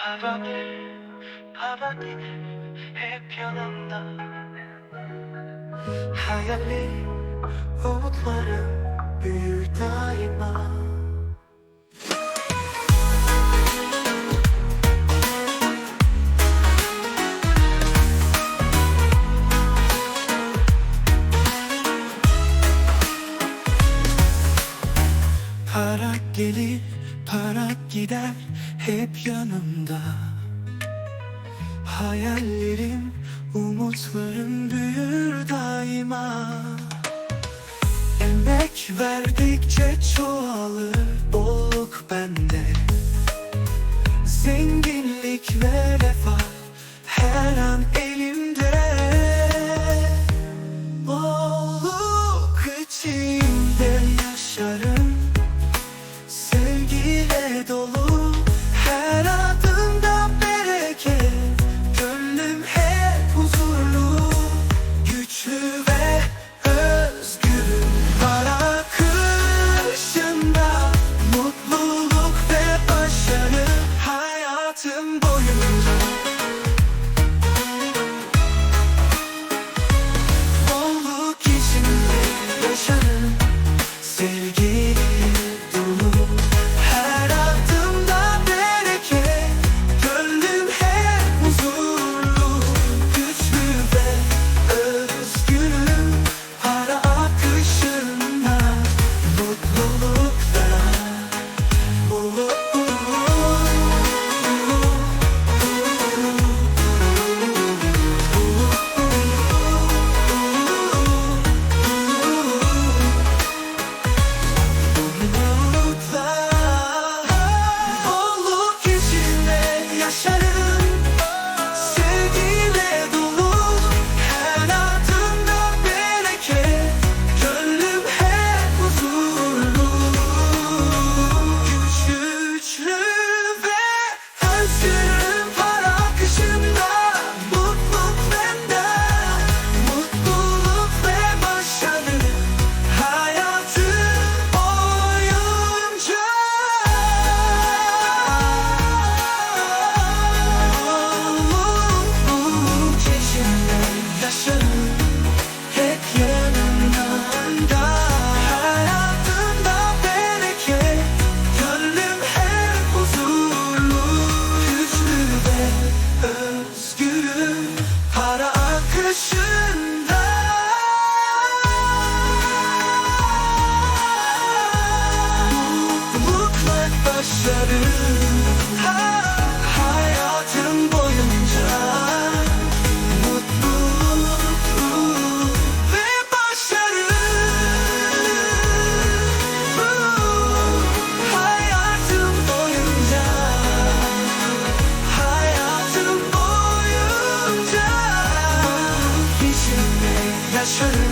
Hava hava hep yanımda. Hayali umutlarım büyür daima. Para gelir Koparak gider hep yanımda. Hayallerim, umutlarım büyür daima. Emek verdikçe çoğalır bolluk bende. Zenginlik ve refah her an hayatım pressure